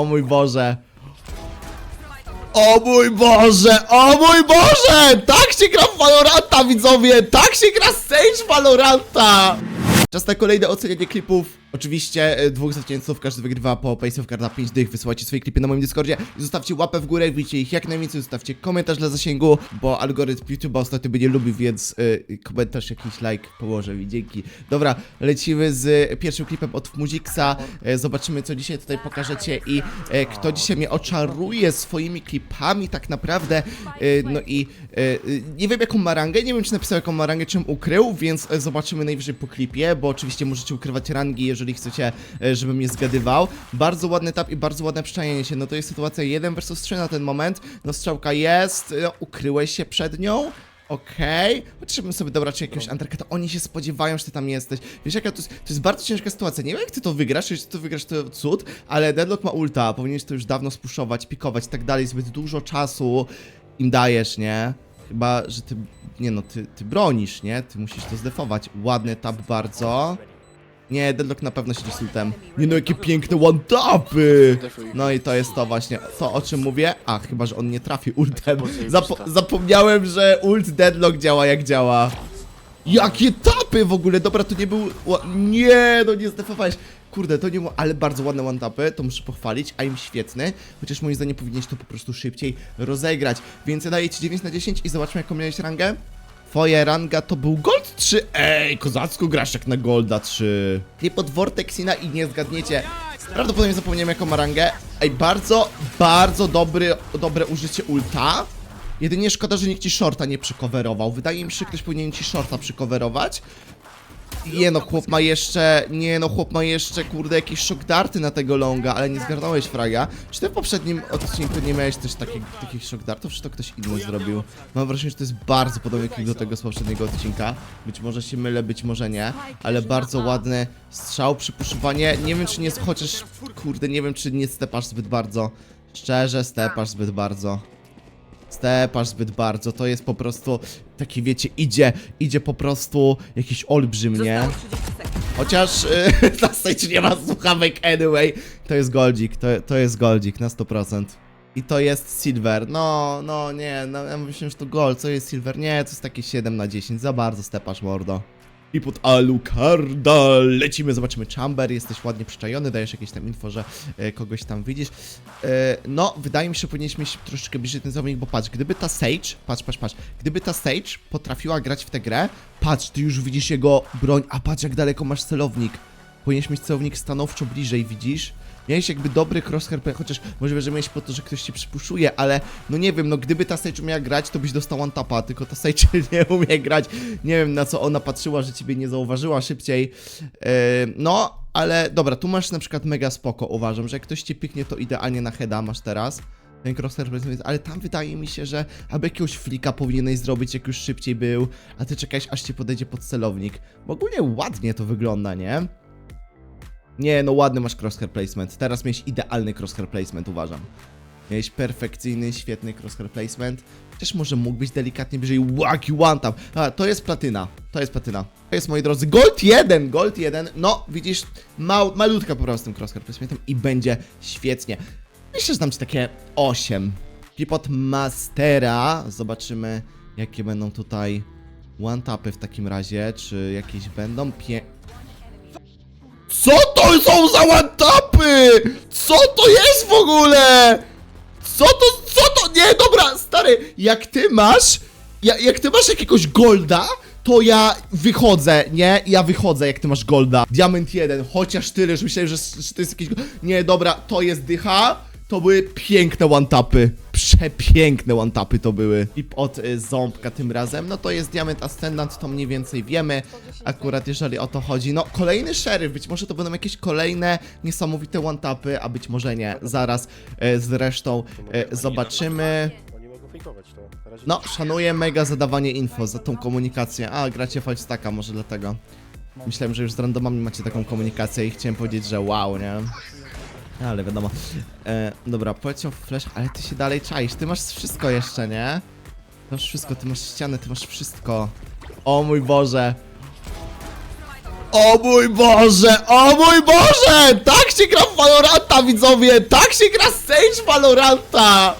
O mój Boże. O mój Boże, o mój Boże! Tak się gra w Valoranta, widzowie! Tak się gra Sage Valoranta! Czas na kolejne ocenianie klipów. Oczywiście e, dwóch zwycięzców, każdy wygrywa po Pace of Carda 5 dych. Wysyłajcie swoje klipy na moim Discordzie i zostawcie łapę w górę, widzicie ich jak najwięcej, zostawcie komentarz dla zasięgu, bo algorytm YouTube'a ostatnio by nie lubi, więc y, komentarz, jakiś like położę mi, dzięki. Dobra, lecimy z pierwszym klipem od Muziksa. E, zobaczymy, co dzisiaj tutaj pokażecie i e, kto dzisiaj mnie oczaruje swoimi klipami tak naprawdę. E, no i e, e, nie wiem jaką ma rangę, nie wiem czy napisał jaką ma rangę, czym ukrył, więc e, zobaczymy najwyżej po klipie, bo oczywiście możecie ukrywać rangi, jeżeli chcecie, e, żebym mnie zgadywał. Bardzo ładny tap i bardzo ładne przyczajenie się, no to jest sytuacja 1 versus 3 na ten moment. No strzałka jest, no, ukryłeś się przed nią. Okej, chociaż bym sobie dobrał czy jakiegoś undercuta, oni się spodziewają, że ty tam jesteś. Wiesz jaka to jest, to jest bardzo ciężka sytuacja, nie wiem jak ty to wygrasz, jeśli ty to wygrasz to cud, ale Deadlock ma ulta, powinieneś to już dawno spuszować, pikować i tak dalej, zbyt dużo czasu im dajesz, nie? Chyba, że ty, nie no, ty, ty bronisz, nie? Ty musisz to zdefować. Ładny tap bardzo. Nie, Deadlock na pewno siedzi z ultem. Nie no, jakie piękne one-tapy! No i to jest to właśnie, to o czym mówię. A, chyba, że on nie trafi ultem. Zapo zapomniałem, że ult Deadlock działa jak działa. Jakie tapy w ogóle! Dobra, to nie był... Nie, no nie zdefowałeś. Kurde, to nie było, ale bardzo ładne one-tapy, to muszę pochwalić, a im świetny, chociaż moim zdaniem powinieneś to po prostu szybciej rozegrać. Więc ja daję ci 9 na 10 i zobaczmy jaką miałeś rangę. Twoja ranga to był Gold 3. Ej, kozacko grasz jak na Golda 3. Klip od Vortexina i nie zgadniecie. Prawdopodobnie zapomniałem jaką ma rangę. Ej, bardzo, bardzo dobry, dobre użycie ulta. Jedynie szkoda, że nikt ci shorta nie przykowerował. Wydaje mi się, że ktoś powinien ci shorta przykowerować. Nie no, chłop ma jeszcze, nie no, chłop ma jeszcze, kurde, jakieś shock darty na tego longa, ale nie zgarnąłeś fraga. Czy ty w poprzednim odcinku nie miałeś też takich, takich shock dartów, czy to ktoś inny zrobił? Mam wrażenie, że to jest bardzo podobny klip do tego z poprzedniego odcinka. Być może się mylę, być może nie, ale bardzo ładny strzał, przypuszowanie. Nie wiem, czy nie, chociaż, kurde, nie wiem, czy nie stepasz zbyt bardzo. Szczerze, stepasz zbyt bardzo. Stepasz zbyt bardzo, to jest po prostu taki, wiecie, idzie, idzie po prostu jakiś olbrzym, nie? Zostało 30 sekund. Chociaż yy, na stage nie ma słuchawek anyway. To jest goldzik, to, to jest goldzik na 100%. I to jest silver. No, no nie, no ja myślę, że to gold. Co jest silver? Nie, to jest takie 7 na 10. Za bardzo stepasz, mordo. I pod Alucarda lecimy, zobaczymy Chamber, jesteś ładnie przyczajony, dajesz jakieś tam info, że e, kogoś tam widzisz. E, no, wydaje mi się, że powinieneś mieć troszeczkę bliżej ten zawodnik, bo patrz, gdyby ta Sage, patrz, patrz, patrz, gdyby ta Sage potrafiła grać w tę grę, patrz, ty już widzisz jego broń, a patrz jak daleko masz celownik. Powinieneś mieć celownik stanowczo bliżej, widzisz? Miałeś jakby dobry crosshair, chociaż możliwe, że miałeś po to, że ktoś ci przypuszuje, ale no nie wiem, no gdyby ta Sage umiała grać, to byś dostał one tapa, tylko ta Sage nie umie grać. Nie wiem na co ona patrzyła, że ciebie nie zauważyła szybciej. Yy, no, ale dobra, tu masz na przykład mega spoko, uważam, że jak ktoś cię piknie, to idealnie na heada masz teraz. Ten crosshair ale tam wydaje mi się, że aby jakiegoś flika powinieneś zrobić, jak już szybciej był, a ty czekałeś, aż ci podejdzie pod celownik. Bo ogólnie ładnie to wygląda, nie? Nie, no ładny masz crosshair placement. Teraz miałeś idealny crosshair placement, uważam. Miałeś perfekcyjny, świetny crosshair placement. Chociaż może mógł być delikatnie bliżej. Łaki one tap. A, to jest platyna. To jest platyna. To jest, moi drodzy, gold 1, gold 1. No, widzisz, mał, malutka po prostu tym crosshair placementem i będzie świetnie. Myślę, że dam ci takie 8. Pipot Mastera. Zobaczymy, jakie będą tutaj one-tapy w takim razie. Czy jakieś będą pie... Co to są za one-tapy? Co to jest w ogóle? Co to, co to? Nie, dobra, stary, jak ty masz, ja, jak ty masz jakiegoś golda, to ja wychodzę, nie? Ja wychodzę, jak ty masz golda. Diament 1, chociaż tyle, że myślałem, że, że to jest jakiś... Nie, dobra, to jest dycha. To były piękne one-tapy. Przepiękne one-tapy to były. I od y, ząbka tym razem, no to jest Diament Ascendant, to mniej więcej wiemy. Akurat jeżeli o to chodzi. No, kolejny szeryf, być może to będą jakieś kolejne niesamowite one-tapy, a być może nie. Zaraz y, zresztą y, zobaczymy. No, szanuję mega zadawanie info za tą komunikację. A, gracie Falstacka, może dlatego. Myślałem, że już z randomami macie taką komunikację i chciałem powiedzieć, że wow, nie? Ale wiadomo. E, dobra, poleciał flash, ale ty się dalej czaisz. Ty masz wszystko jeszcze, nie? Ty masz wszystko, ty masz ścianę, ty masz wszystko. O mój Boże. O mój Boże, o mój Boże! Tak się gra w Valoranta, widzowie! Tak się gra Sage Valoranta!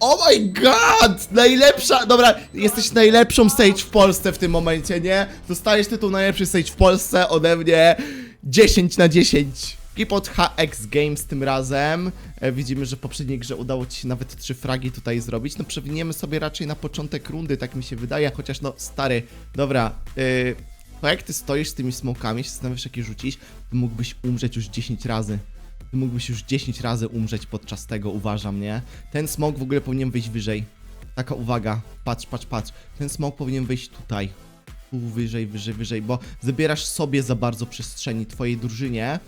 Oh my god! Najlepsza, dobra, jesteś najlepszą Sage w Polsce w tym momencie, nie? Dostajesz tytuł najlepszy Sage w Polsce ode mnie 10 na 10. Kipot HX Games tym razem. E, widzimy, że w poprzedniej grze udało ci się nawet trzy fragi tutaj zrobić. No przewiniemy sobie raczej na początek rundy, tak mi się wydaje, chociaż no stary, dobra, yy, to jak ty stoisz z tymi smokami, się zastanawiasz jak je rzucić, to mógłbyś umrzeć już 10 razy. Ty mógłbyś już 10 razy umrzeć podczas tego, uważam, nie? Ten smok w ogóle powinien wyjść wyżej. Taka uwaga, patrz, patrz, patrz. Ten smok powinien wyjść tutaj. Tu wyżej, wyżej, wyżej, bo zabierasz sobie za bardzo przestrzeni twojej drużynie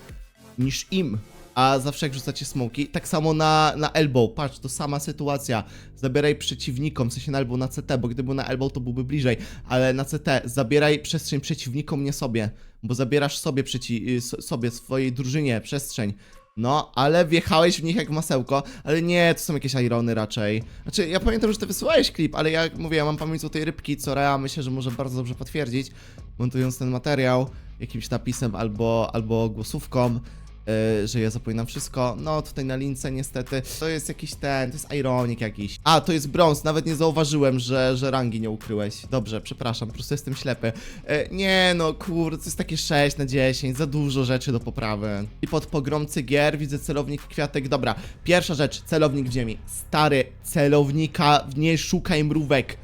niż im. A zawsze jak rzucacie smoki, tak samo na, na elbow, patrz, to sama sytuacja. Zabieraj przeciwnikom, w sensie na elbow, na CT, bo gdyby na elbow, to byłby bliżej, ale na CT zabieraj przestrzeń przeciwnikom, nie sobie, bo zabierasz sobie, przeci y, so- sobie swojej drużynie przestrzeń. No, ale wjechałeś w nich jak masełko, ale nie, to są jakieś irony raczej. Znaczy, ja pamiętam, że ty wysyłałeś klip, ale ja mówię, ja mam pamięć złotej rybki, co Rea myślę, że może bardzo dobrze potwierdzić, montując ten materiał jakimś napisem albo, albo głosówką, yy, że ja zapominam wszystko. No, tutaj na lince niestety, to jest jakiś ten, to jest ironik jakiś. A, to jest brąz, nawet nie zauważyłem, że, że rangi nie ukryłeś. Dobrze, przepraszam, po prostu jestem ślepy. E, nie no, kurde, to jest takie 6 na 10, za dużo rzeczy do poprawy. I pod pogromcy gier widzę celownik kwiatek. Dobra, pierwsza rzecz, celownik w ziemi. Stary, celownika, nie szukaj mrówek.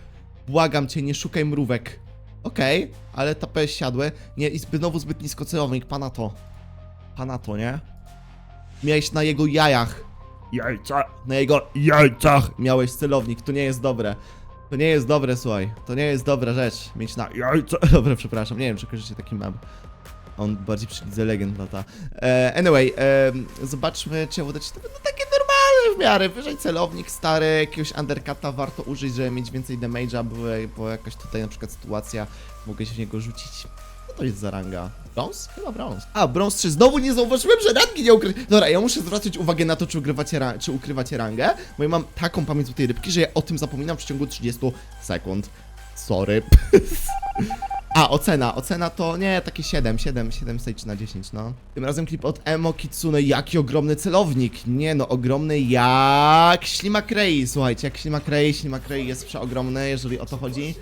Błagam cię, nie szukaj mrówek. Okej, ale tapy siadły. Nie, i znowu zbyt nisko celownik, pana to. Pana to, nie? Miałeś na jego jajach. Jajca. Na jego jajcach miałeś celownik, to nie jest dobre. To nie jest dobre, słuchaj. To nie jest dobra rzecz. Mieć na jajca. Dobra, przepraszam, nie wiem, czy kojarzycie taki mem. On bardziej przy lidze legend lata. E, anyway, e, zobaczmy, czy uda ci to będą takie normalne w miarę. Wyżej celownik stary, jakiegoś undercuta warto użyć, żeby mieć więcej damage'a, bo, bo jakaś tutaj na przykład sytuacja, mogę się w niego rzucić. Co to jest za ranga? Brąz? Chyba brąz. A, brąz 3. Znowu nie zauważyłem, że rangi nie ukry... Dobra, ja muszę zwracać uwagę na to, czy ukrywacie, ra... czy ukrywacie rangę, bo ja mam taką pamięć u tej rybki, że ja o tym zapominam w ciągu 30 sekund. Sorry. A, ocena. Ocena to nie, takie 7, 7, 7 stage na 10, no. Tym razem klip od Emo Kitsune. Jaki ogromny celownik. Nie no, ogromny jak Ślimakrei. Słuchajcie, jak Ślimakrei, Ślimakrei jest przeogromny, jeżeli o to chodzi.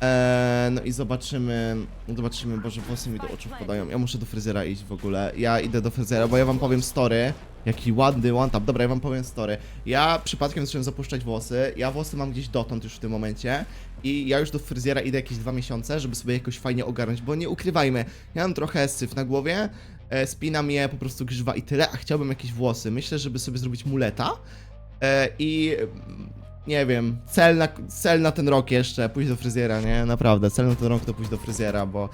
Eee, no i zobaczymy, zobaczymy, Boże, włosy mi do oczu wpadają. Ja muszę do fryzjera iść w ogóle. Ja idę do fryzjera, bo ja wam powiem story. Jaki ładny one tap. Dobra, ja wam powiem story. Ja przypadkiem zacząłem zapuszczać włosy. Ja włosy mam gdzieś dotąd już w tym momencie. I ja już do fryzjera idę jakieś dwa miesiące, żeby sobie jakoś fajnie ogarnąć, bo nie ukrywajmy, ja mam trochę syf na głowie, e, spina mnie po prostu grzywa i tyle, a chciałbym jakieś włosy. Myślę, żeby sobie zrobić muleta e, i nie wiem, cel na, cel na ten rok jeszcze, pójść do fryzjera, nie? Naprawdę, cel na ten rok to pójść do fryzjera, bo,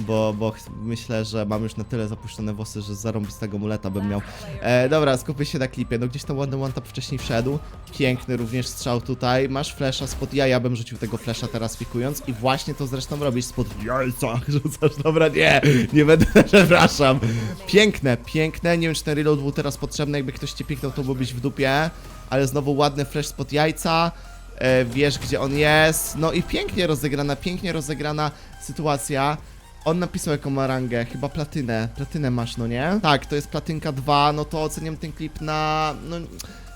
bo, bo myślę, że mam już na tyle zapuszczone włosy, że zarąbistego muleta bym miał. E, dobra, skupię się na klipie, no gdzieś tam ładny one tap wcześniej wszedł, piękny również strzał tutaj, masz flesza spod jaja, bym rzucił tego flesza teraz pikując. I właśnie to zresztą robisz spod jajca, rzucasz, dobra, nie, nie będę, przepraszam. Piękne, piękne, nie wiem czy ten reload był teraz potrzebny, jakby ktoś cię piknął, to byłbyś w dupie, ale znowu ładny flash spod jajca, e, wiesz gdzie on jest, no i pięknie rozegrana, pięknie rozegrana sytuacja. On napisał jaką ma rangę, chyba platynę, platynę masz, no nie? Tak, to jest platynka 2, no to oceniam ten klip na, no,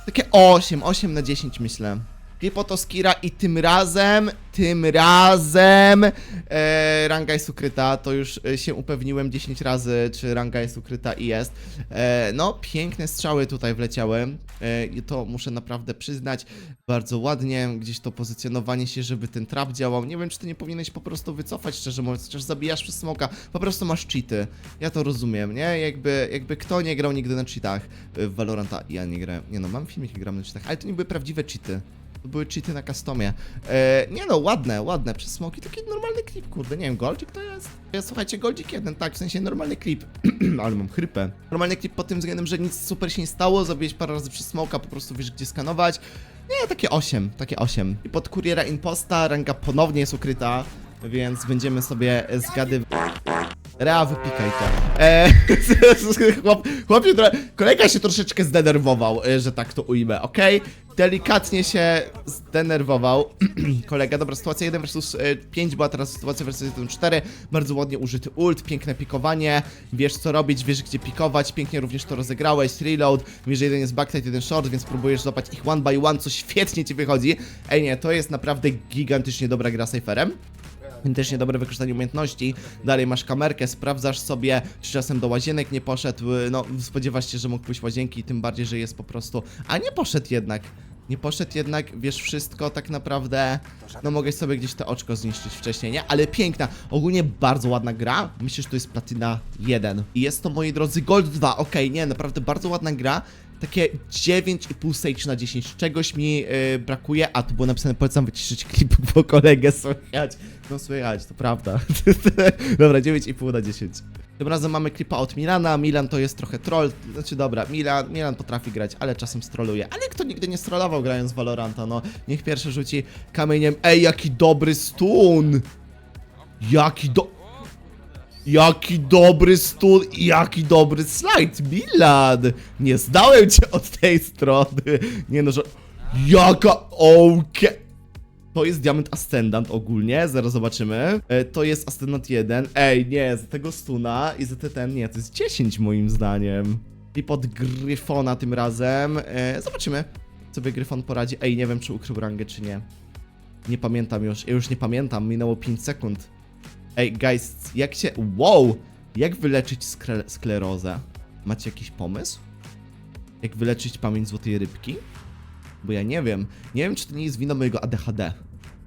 takie 8, 8 na 10 myślę. Klip od Oskira i tym razem, tym razem e, ranga jest ukryta, to już e, się upewniłem 10 razy, czy ranga jest ukryta i jest. E, no, piękne strzały tutaj wleciały e, i to muszę naprawdę przyznać, bardzo ładnie, gdzieś to pozycjonowanie się, żeby ten trap działał. Nie wiem, czy ty nie powinieneś po prostu wycofać, szczerze mówiąc, chociaż zabijasz przez smoka, po prostu masz cheaty. Ja to rozumiem, nie? Jakby, jakby kto nie grał nigdy na cheatach e, w Valoranta, ja nie grałem, nie no, mam filmik, jak gram na cheatach, ale to nie były prawdziwe cheaty. To były cheaty na customie. E, nie no, ładne, ładne, przez smoki, taki normalny klip, kurde, nie wiem, Goldzik to jest? Ja, słuchajcie, Goldzik jeden, tak, w sensie normalny klip, ale mam chrypę. Normalny klip pod tym względem, że nic super się nie stało, zabiłeś parę razy przez smoka, po prostu wiesz gdzie skanować. Nie, takie 8, takie 8. I pod kuriera imposta ranga ponownie jest ukryta, więc będziemy sobie zgadywać. Rea, wypikaj to. Eee, chłop, chłop się trochę, kolega się troszeczkę zdenerwował, e, że tak to ujmę, okej? Delikatnie się zdenerwował kolega. Dobra, sytuacja 1 versus 5 była teraz sytuacja versus 1 4. Bardzo ładnie użyty ult, piękne pikowanie. Wiesz co robić, wiesz gdzie pikować. Pięknie również to rozegrałeś. Reload. Wiesz, że jeden jest backside, jeden short, więc próbujesz złapać ich one by one, co świetnie ci wychodzi. Ej nie, to jest naprawdę gigantycznie dobra gra Cypherem. Też niedobre wykorzystanie umiejętności. Dalej masz kamerkę, sprawdzasz sobie, czy czasem do łazienek nie poszedł. No, spodziewasz się, że mógł pójść łazienki, tym bardziej, że jest po prostu. A nie poszedł jednak. Nie poszedł jednak, wiesz wszystko tak naprawdę. No mogłeś sobie gdzieś to oczko zniszczyć wcześniej, nie? Ale piękna, ogólnie bardzo ładna gra. Myślę, że to jest platyna 1. I jest to, moi drodzy, Gold 2. Okej, nie, naprawdę bardzo ładna gra. Takie 9,5 stage na 10. Czegoś mi yy, brakuje, a tu było napisane, polecam wyciszyć klip, bo kolegę słychać. No słychać, to prawda. dobra, 9,5 na 10. Tym razem mamy klipa od Milana. Milan to jest trochę troll. Znaczy dobra, Milan, Milan potrafi grać, ale czasem stroluje. Ale kto nigdy nie strollował grając w Valoranta, no. Niech pierwszy rzuci kamieniem. Ej, jaki dobry stun! Jaki do... Jaki dobry stun i jaki dobry slajd, Milan! Nie zdałem cię od tej strony. Nie no, że... Jaka... Okej... To jest Diamond Ascendant ogólnie, zaraz zobaczymy. E, to jest Ascendant 1. Ej, nie, za tego stuna i za te ten, nie, to jest 10 moim zdaniem. I pod Gryfona tym razem. E, zobaczymy, co by Gryfon poradzi. Ej, nie wiem, czy ukrył rangę, czy nie. Nie pamiętam już, ja już nie pamiętam, minęło 5 sekund. Ej, guys, jak się... Wow! Jak wyleczyć sklerozę? Macie jakiś pomysł? Jak wyleczyć pamięć złotej rybki? Bo ja nie wiem. Nie wiem, czy to nie jest wina mojego ADHD.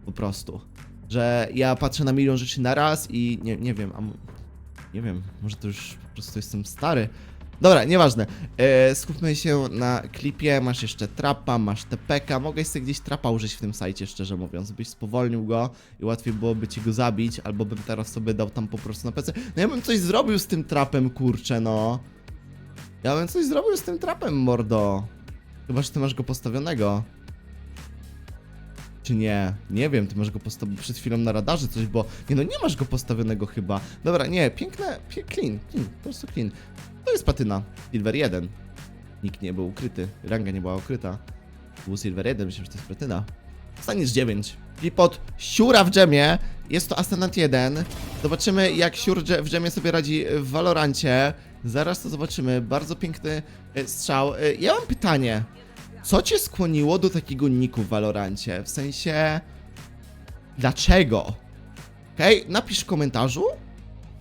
Po prostu. Że ja patrzę na milion rzeczy na raz i nie, nie wiem, a nie wiem, może to już po prostu jestem stary. Dobra, nieważne. E, skupmy się na klipie. Masz jeszcze trapa, masz TPK. Mogę sobie gdzieś trapa użyć w tym sajcie, szczerze mówiąc. Byś spowolnił go i łatwiej byłoby ci go zabić, albo bym teraz sobie dał tam po prostu na PC. No ja bym coś zrobił z tym trapem, kurczę, no. Ja bym coś zrobił z tym trapem, mordo. Chyba, że ty masz go postawionego. Czy nie? Nie wiem, ty masz go postawionego przed chwilą na radarze coś, bo... Nie no, nie masz go postawionego chyba. Dobra, nie, piękne, pie, clean, clean, po prostu clean. To jest patyna, Silver 1. Nikt nie był ukryty, ranga nie była ukryta. Był Silver 1, myślę, że to jest platyna. Staniesz 9. I pod siura w dżemie jest to Ascendant 1. Zobaczymy jak siur w dżemie sobie radzi w Valorancie. Zaraz to zobaczymy. Bardzo piękny e, strzał. E, Ja mam pytanie. Co cię skłoniło do takiego niku w Valorancie? W sensie... Dlaczego? Okej, napisz w komentarzu.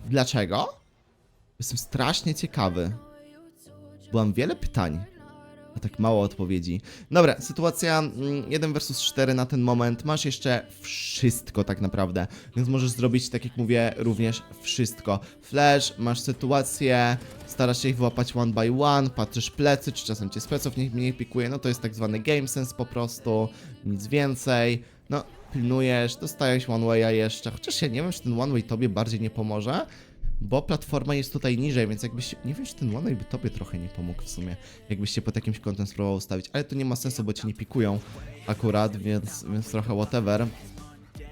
Dlaczego? Jestem strasznie ciekawy. Bo mam wiele pytań. Tak mało odpowiedzi. Dobra, sytuacja mm, 1 versus 4 na ten moment. Masz jeszcze wszystko tak naprawdę. Więc możesz zrobić, tak jak mówię, również wszystko. Flash, masz sytuację, starasz się ich wyłapać one by one, patrzysz plecy, czy czasem cię speców nie, nie pikuje. No to jest tak zwany game sense po prostu. Nic więcej. No, pilnujesz, dostajesz one way'a jeszcze. Chociaż ja nie wiem, czy ten one way tobie bardziej nie pomoże. Bo platforma jest tutaj niżej, więc jakbyś. Nie wiem, czy ten one by tobie trochę nie pomógł w sumie. Jakbyś się pod jakimś kątem spróbował ustawić. Ale to nie ma sensu, bo cię nie pikują akurat, więc, więc trochę whatever.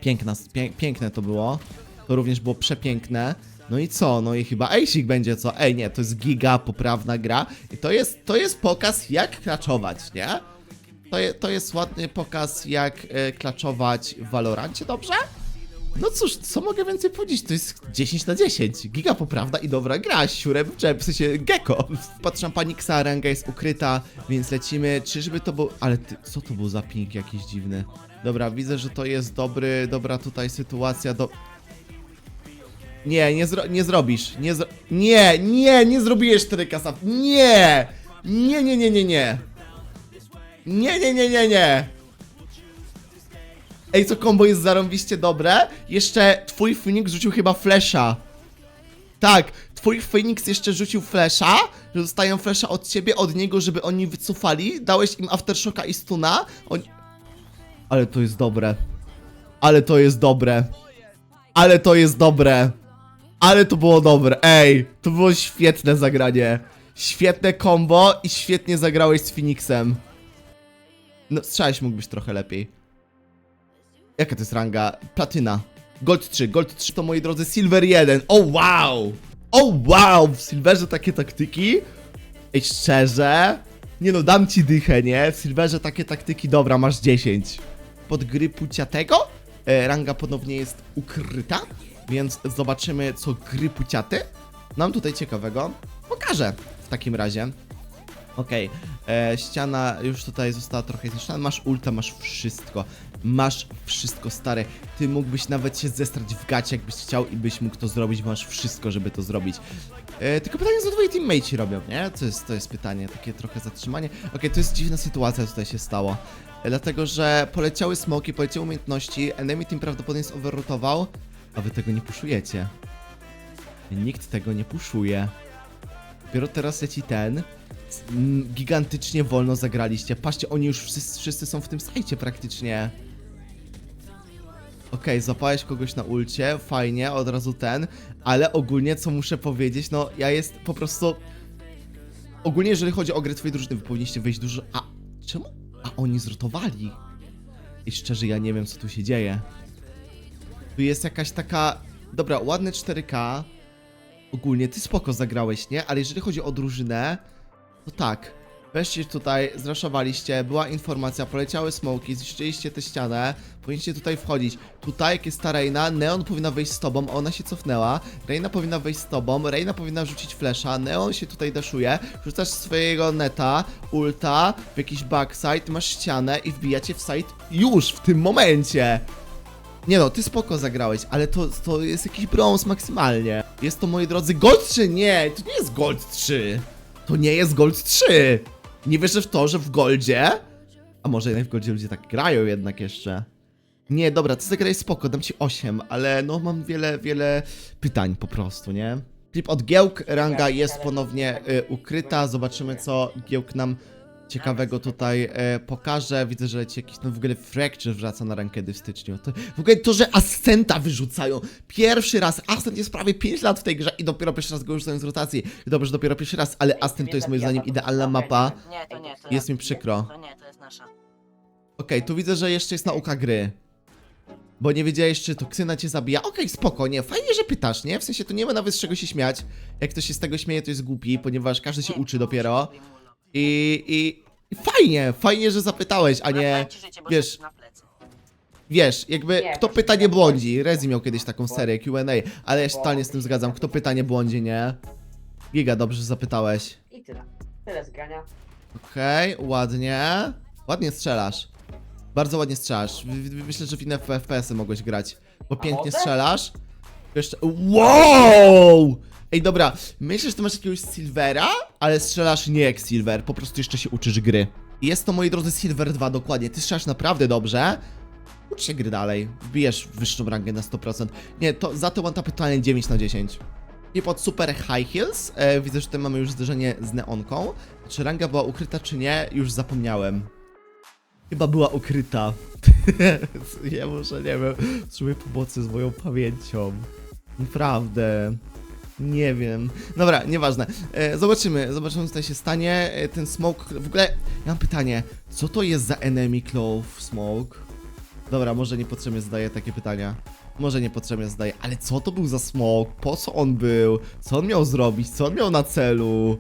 Piękna, pię, piękne to było. To również było przepiękne. No i co? No i chyba Ejsik będzie co? Ej, nie, to jest giga poprawna gra. I to jest, to jest pokaz, jak klaczować, nie? To, je, to jest ładny pokaz, jak e, klaczować w Valorancie, dobrze? No cóż, co mogę więcej powiedzieć? To jest 10 na 10. Giga poprawna i dobra gra. Siurem w dżem, w sensie gecko. Patrzę, pani Ranga jest ukryta, więc lecimy. Czyżby to był... Ale ty, co to był za ping jakiś dziwny? Dobra, widzę, że to jest dobry, dobra tutaj sytuacja do... Nie, nie, zro nie zrobisz. Nie, zro nie, nie, nie zrobiłeś 4 kasa. Nie! Nie, nie, nie, nie, nie. Nie, nie, nie, nie, nie. Ej, co kombo jest zarąbiście dobre. Jeszcze twój Phoenix rzucił chyba flasha. Tak, twój Phoenix jeszcze rzucił flasha, że dostają flasha od ciebie, od niego, żeby oni wycofali. Dałeś im aftershocka i stuna. Ale to jest dobre. Ale to jest dobre. Ale to jest dobre. Ale to było dobre. Ej, to było świetne zagranie. Świetne combo i świetnie zagrałeś z Phoenixem. No, strzelać mógł być trochę lepiej. Jaka to jest ranga? Platyna. Gold 3, Gold 3 to moi drodzy Silver 1. O wow! O wow! W Silverze takie taktyki? Ej, szczerze? Nie no, dam ci dychę, nie? W Silverze takie taktyki, dobra, masz 10. Pod gry Puciatego e, ranga ponownie jest ukryta, więc zobaczymy, co gry Puciaty nam tutaj ciekawego pokaże w takim razie. Okej, e, ściana już tutaj została trochę zniszczona. Masz ulta, masz wszystko. Masz wszystko, stary. Ty mógłbyś nawet się zestrać w gacie, jakbyś chciał i byś mógł to zrobić, masz wszystko, żeby to zrobić. E, tylko pytanie, co twoi teammateci robią, nie? To jest, to jest pytanie, takie trochę zatrzymanie. Okej, to jest dziwna sytuacja, tutaj się stało. E, dlatego, że poleciały smoki, poleciały umiejętności, enemy team prawdopodobnie jest overrootował, a wy tego nie puszujecie. Nikt tego nie puszuje. Dopiero teraz leci ten. Mm, Gigantycznie wolno zagraliście. Patrzcie, oni już wszyscy, wszyscy są w tym sajcie praktycznie. Okej, złapałeś kogoś na ulcie, fajnie, od razu ten, ale ogólnie co muszę powiedzieć, no ja jest po prostu... Ogólnie jeżeli chodzi o grę twojej drużyny, wy powinniście wejść dużo... A, czemu? A oni zrotowali. I szczerze, ja nie wiem co tu się dzieje. Tu jest jakaś taka... Dobra, ładne 4K. Ogólnie ty spoko zagrałeś, nie? Ale jeżeli chodzi o drużynę, to tak. Weszcie tutaj, zraszowaliście, była informacja, poleciały smoki, zniszczyliście tę ścianę, powinniście tutaj wchodzić. Tutaj, jak jest ta Reina, Neon powinna wejść z tobą, ona się cofnęła. Reina powinna wejść z tobą, Reina powinna rzucić flesza, Neon się tutaj daszuje, rzucasz swojego neta, ulta, w jakiś backside, masz ścianę i wbijacie w side już w tym momencie. Nie no, ty spoko zagrałeś, ale to, to jest jakiś brąz maksymalnie. Jest to, moi drodzy, Gold 3! Nie, to nie jest Gold 3! To nie jest Gold 3! Nie wierzę w to, że w Goldzie... A może jednak w Goldzie ludzie tak grają jednak jeszcze. Nie, dobra, ty zagrałeś spoko, dam ci 8, ale no mam wiele, wiele pytań po prostu, nie? Klip od Giełk, ranga jest ponownie y, ukryta, zobaczymy co Giełk nam ciekawego tutaj e, pokaże. Widzę, że leci jakiś, no w ogóle Fracture wraca na rankedy w styczniu. To, w ogóle to, że Ascenta wyrzucają. Pierwszy raz. Ascent jest prawie 5 lat w tej grze i dopiero pierwszy raz go wyrzucają z rotacji. Dobrze, że dopiero pierwszy raz, ale Ascent to jest moim zdaniem idealna mapa. Nie, to nie, to Jest mi przykro. To nie, to jest nasza. Okej, tu widzę, że jeszcze jest nauka gry. Bo nie wiedziałeś, czy toksyna cię zabija. Okej, spoko, nie, fajnie, że pytasz, nie? W sensie, to nie ma nawet z czego się śmiać. Jak ktoś się z tego śmieje, to jest głupi, ponieważ każdy się uczy dopiero. I, i, i fajnie, fajnie, że zapytałeś, a nie... Uratowałem ci życie, bo wiesz, jesteś na plecy. Wiesz, jakby Nie, kto to pyta nie nie błądzi. Rezi miał kiedyś taką serię Q&A, ale ja się totalnie z tym zgadzam. Kto pyta nie błądzi, nie? Giga, dobrze że zapytałeś. I tyle. Tyle zgrania. Okej, ładnie. Ładnie strzelasz. Bardzo ładnie strzelasz. W- w- Myślę, że w inne FPS-y mogłeś grać. Bo pięknie mogę? strzelasz. Jeszcze... Wow! Ej, dobra, myślę, że ty masz jakiegoś Silvera, ale strzelasz nie jak Silver, po prostu jeszcze się uczysz gry. Jest to, moi drodzy, Silver 2 dokładnie. Ty strzelasz naprawdę dobrze. Ucz się gry dalej. Wbijesz wyższą rangę na 100%. Nie, to za to one totalnie 9 na 10. I pod Super High Heels e, widzę, że tutaj mamy już zderzenie z neonką. Czy ranga była ukryta, czy nie? Już zapomniałem. Chyba była ukryta. ja muszę, nie wiem, potrzebuję pomocy z moją pamięcią. Naprawdę. Nie wiem. Dobra, nieważne. E, zobaczymy, zobaczymy co tutaj się stanie. E, ten smoke, w ogóle, ja mam pytanie. Co to jest za enemy clove smoke? Dobra, może niepotrzebnie zadaję takie pytania. Może niepotrzebnie zadaję, ale co to był za smoke? Po co on był? Co on miał zrobić? Co on miał na celu?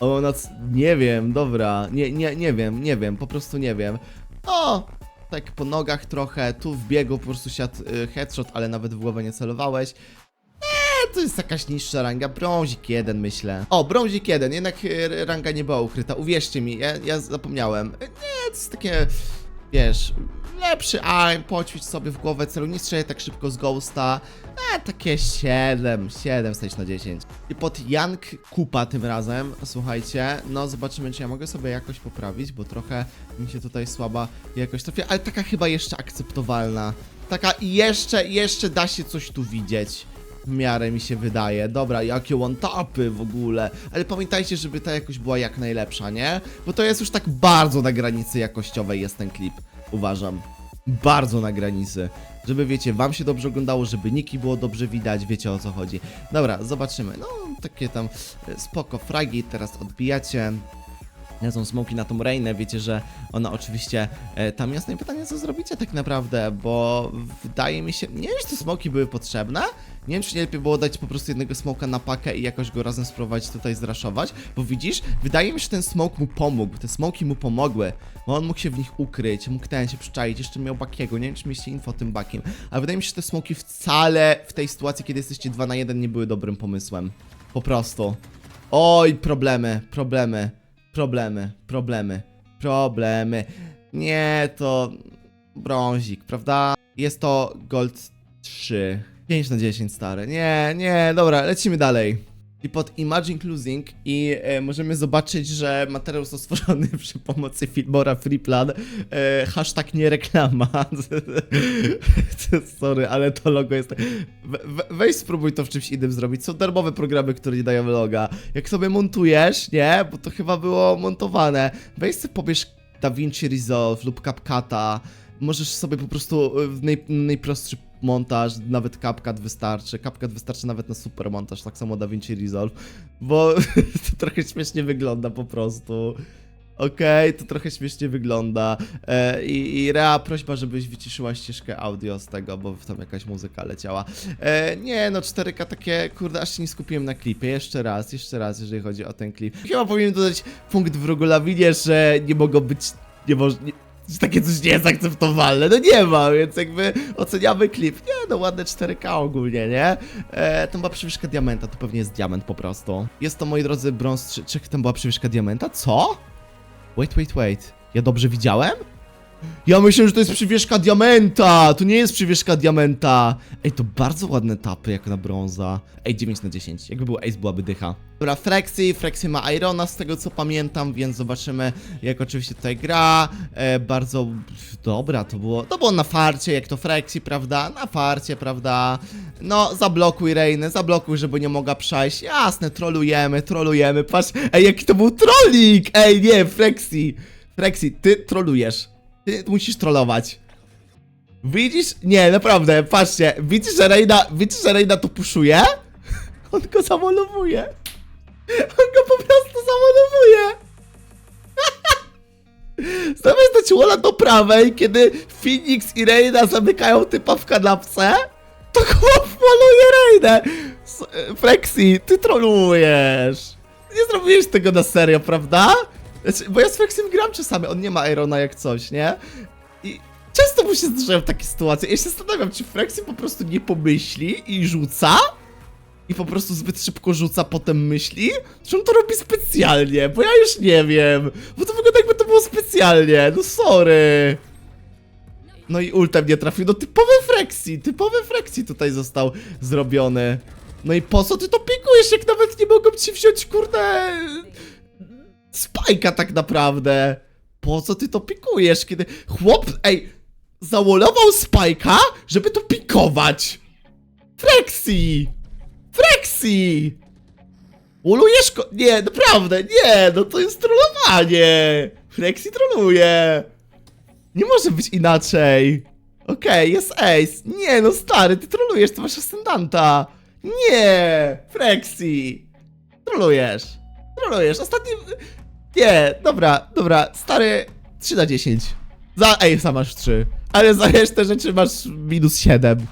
O, na nie wiem, dobra. Nie, nie, nie wiem, nie wiem, po prostu nie wiem. O, tak po nogach trochę, tu w biegu po prostu siadł y, headshot, ale nawet w głowę nie celowałeś. To jest jakaś niższa ranga, brązik 1 myślę. O, brązik 1, jednak y, ranga nie była ukryta, uwierzcie mi, ja, ja zapomniałem. E, Nie, to jest takie, wiesz, lepszy aim, poćwicz sobie w głowę celu, nie strzelaj tak szybko z ghosta. E, takie 7, 7 stać na 10. I pod Jank Kupa tym razem, słuchajcie, no zobaczymy, czy ja mogę sobie jakoś poprawić, bo trochę mi się tutaj słaba jakoś trafia, ale taka chyba jeszcze akceptowalna. Taka jeszcze, jeszcze da się coś tu widzieć. W miarę mi się wydaje. Dobra, jakie one-tapy w ogóle. Ale pamiętajcie, żeby ta jakość była jak najlepsza, nie? Bo to jest już tak bardzo na granicy jakościowej jest ten klip, uważam. Bardzo na granicy. Żeby, wiecie, wam się dobrze oglądało, żeby niki było dobrze widać, wiecie o co chodzi. Dobra, zobaczymy. No, takie tam e, spoko fragi teraz odbijacie. Lecą smoki na tą Reinę, wiecie, że ona oczywiście e, tam i pytanie, co zrobicie tak naprawdę, bo wydaje mi się, nie wiem, czy te smoki były potrzebne, nie wiem, czy nie lepiej było dać po prostu jednego smoka na pakę i jakoś go razem spróbować tutaj zraszować, bo widzisz, wydaje mi się, że ten smok mu pomógł, te smoki mu pomogły, bo on mógł się w nich ukryć, mógł ten się przyczaić, jeszcze miał Bakiego, nie wiem, czy mieliście info o tym Bakiem, ale wydaje mi się, że te smoki wcale w tej sytuacji, kiedy jesteście 2 na 1 nie były dobrym pomysłem. Po prostu. Oj, problemy, problemy, problemy, problemy, problemy. Nie, to brązik, prawda? Jest to gold 3. 5 na 10, stare. Nie, nie, dobra, lecimy dalej. I pod Imagine Closing i e, możemy zobaczyć, że materiał został stworzony przy pomocy Filmora Freeplan. E, hashtag nie reklama. Sorry, ale to logo jest... We, we, weź spróbuj to w czymś innym zrobić. Są darmowe programy, które nie dają loga. Jak sobie montujesz, nie? Bo to chyba było montowane. Weź sobie pobierz DaVinci Resolve lub CapCut'a. Możesz sobie po prostu e, w naj, najprostszy montaż, nawet CapCut wystarczy. CapCut wystarczy nawet na super montaż, tak samo DaVinci Resolve, bo to trochę śmiesznie wygląda po prostu. Okej, to trochę śmiesznie wygląda. E, i, I Rea, prośba, żebyś wyciszyła ścieżkę audio z tego, bo tam jakaś muzyka leciała. E, nie, no 4K takie, kurde, aż się nie skupiłem na klipie. Jeszcze raz, jeszcze raz, jeżeli chodzi o ten klip. Chyba powinienem dodać punkt w regulawinie, że nie mogą być, nie może, nie, że takie coś nie jest akceptowalne. No nie ma, więc jakby oceniamy klip. Nie, no ładne 4K ogólnie, nie? E, tam była przywyżka diamenta, to pewnie jest diament po prostu. Jest to, moi drodzy, brąz 3. Czy tam była przywyżka diamenta? Co? Wait, wait, wait. Ja dobrze widziałem? Ja myślę, że to jest przywieszka diamenta! To nie jest przywieszka diamenta! Ej, to bardzo ładne tapy, jak na brąza. Ej, 9 na 10. Jakby był ace, byłaby dycha. Dobra, Frexy. Frexy ma Irona, z tego co pamiętam, więc zobaczymy, jak oczywiście tutaj gra. E, bardzo... Dobra, to było... To było na farcie, jak to Frexy, prawda? Na farcie, prawda? No, zablokuj Reinę, zablokuj, żeby nie mogła przejść. Jasne, trolujemy, trolujemy. Patrz, ej, jaki to był trolling! Ej, nie, Frexy. Frexy, ty trolujesz. Ty musisz trollować. Widzisz? Nie, naprawdę, patrzcie. Widzisz, że Reina, widzisz, że Reina to puszuje? On go zamalowuje. On go po prostu zamalowuje. Zamiast dać walla do prawej, kiedy Phoenix i Reina zamykają typa w kanapce, to chłop maluje Reinę. Flexi, ty trolujesz. Nie zrobiłeś tego na serio, prawda? Znaczy, bo ja z Flexim gram czasami, on nie ma Irona jak coś, nie? I często mu się zdarzają takie sytuacje. Ja się zastanawiam, czy Flexi po prostu nie pomyśli i rzuca? I po prostu zbyt szybko rzuca, potem myśli? Czy on to robi specjalnie? Bo ja już nie wiem. Bo to wygląda jakby to było specjalnie. No sorry. No i ultem nie trafił. No typowy Frexi, typowy Frexi tutaj został zrobiony. No i po co ty to pikujesz, jak nawet nie mogą ci wziąć, kurde... Spajka tak naprawdę. Po co ty to pikujesz, kiedy chłop, ej, załolował Spajka, żeby to pikować. Frexi! Frexi! Ulujesz ko... Nie, naprawdę, nie, no to jest trollowanie. Frexi troluje. Nie może być inaczej. Okej, jest ace. Nie, no stary, ty trolujesz, ty masz ascendanta. Nie, Frexi. Trolujesz. Trolujesz. Ostatni... Nie, dobra, dobra, stary, 3 na 10. Za Ace'a masz 3, ale za resztę rzeczy masz minus 7.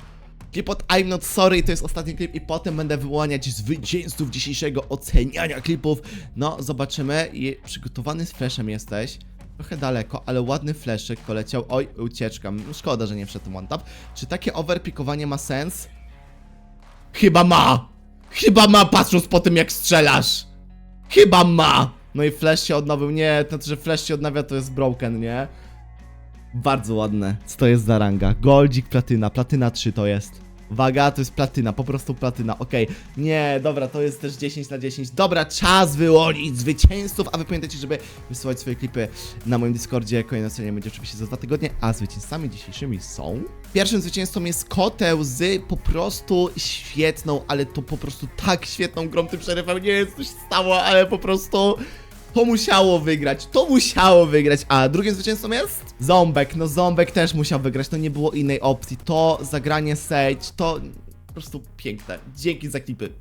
Klip od I'm Not Sorry to jest ostatni klip i potem będę wyłaniać zwycięzców dzisiejszego oceniania klipów. No, zobaczymy. I przygotowany z flashem jesteś. Trochę daleko, ale ładny flashek poleciał. Oj, ucieczka. Szkoda, że nie wszedł one tap. Czy takie overpikowanie ma sens? Chyba ma! Chyba ma, patrząc po tym jak strzelasz! Chyba ma! No i flash się odnowił. Nie, to znaczy, że flash się odnawia to jest broken, nie? Bardzo ładne. Co to jest za ranga? Goldzik, platyna. Platyna 3 to jest. Uwaga, to jest platyna, po prostu platyna, okej. Nie, dobra, to jest też 10 na 10. Dobra, czas wyłonić zwycięzców, a wy pamiętajcie, żeby wysyłać swoje klipy na moim Discordzie. Kolejne ocenianie będzie oczywiście za dwa tygodnie, a zwycięzcami dzisiejszymi są... Pierwszym zwycięzcą jest Koteł z po prostu świetną, ale to po prostu tak świetną grą tym szeryfem. Nie jest coś stało, ale po prostu... To musiało wygrać, to musiało wygrać. A drugim zwycięzcą jest? Ząbek, no Ząbek też musiał wygrać, to nie było innej opcji. To zagranie Sage, to po prostu piękne. Dzięki za klipy.